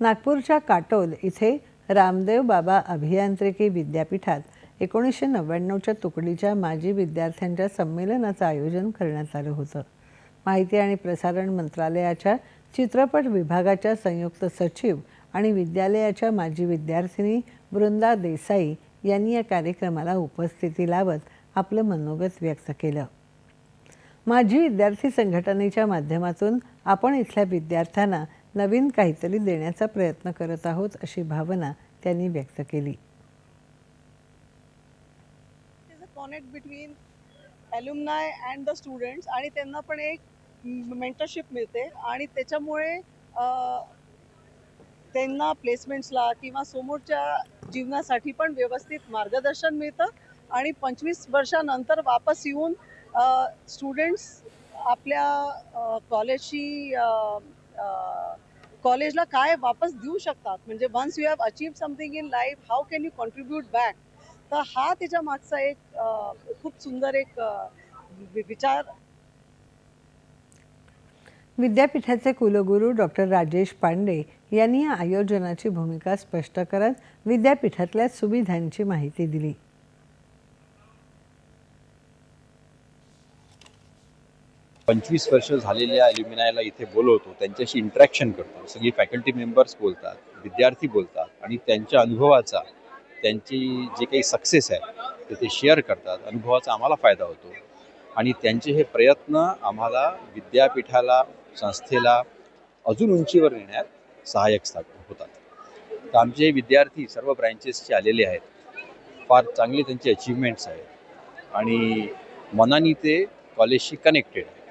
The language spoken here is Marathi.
नागपूरच्या काटोल इथे रामदेव बाबा अभियांत्रिकी विद्यापीठात एकोणीसशे नव्याण्णवच्या तुकडीच्या माजी विद्यार्थ्यांच्या संमेलनाचं आयोजन करण्यात आलं होतं. माहिती आणि प्रसारण मंत्रालयाच्या चित्रपट विभागाच्या संयुक्त सचिव आणि विद्यालयाच्या माजी विद्यार्थिनी वृंदा देसाई यांनी या कार्यक्रमाला उपस्थिती लावत आपलं मनोगत व्यक्त केलं. माजी विद्यार्थी संघटनेच्या माध्यमातून आपण इथल्या विद्यार्थ्यांना नवीन काहीतरी देण्याचा प्रयत्न करत आहोत अशी भावना त्यांनी व्यक्त केली. Is a connect between alumni and the students आणि त्यांना पण एक मेंटरशिप मिळते आणि त्याच्यामुळे त्यांना प्लेसमेंट्सला किंवा समोरच्या जीवनासाठी पण व्यवस्थित मार्गदर्शन मिळतं आणि पंचवीस वर्षानंतर वापस येऊन स्टुडंट्स आपल्या कॉलेजची कॉलेजला काय वापस देऊ शकतात? म्हणजे once you have achieve something in life how can you contribute back तर हा त्याच्या मागचा एक खूप सुंदर एक विचार. विद्यापीठाचे कुलगुरू डॉक्टर राजेश पांडे यांनी या आयोजनाची भूमिका स्पष्ट करत विद्यापीठातल्या सुविधांची माहिती दिली. पंचवीस वर्ष झालेल्या अल्युमिनायला इथे बोलवतो त्यांच्याशी इंटरॅक्शन करतो. सगळी फॅकल्टी मेंबर्स बोलतात विद्यार्थी बोलतात आणि त्यांच्या अनुभवाचा त्यांची जे काही सक्सेस आहे ते ते शेअर करतात. अनुभवाचा आम्हाला फायदा होतो. आणि त्यांचे हे प्रयत्न आम्हाला विद्यापीठाला संस्थेला अजून उंचीवर नेण्यात सहाय्यक सा- होतात. तर आमचे विद्यार्थी सर्व ब्रँचेसचे आलेले आहेत. फार चांगले त्यांचे अचीवमेंट्स आहेत. आणि मनाने ते कॉलेजशी कनेक्टेड आहे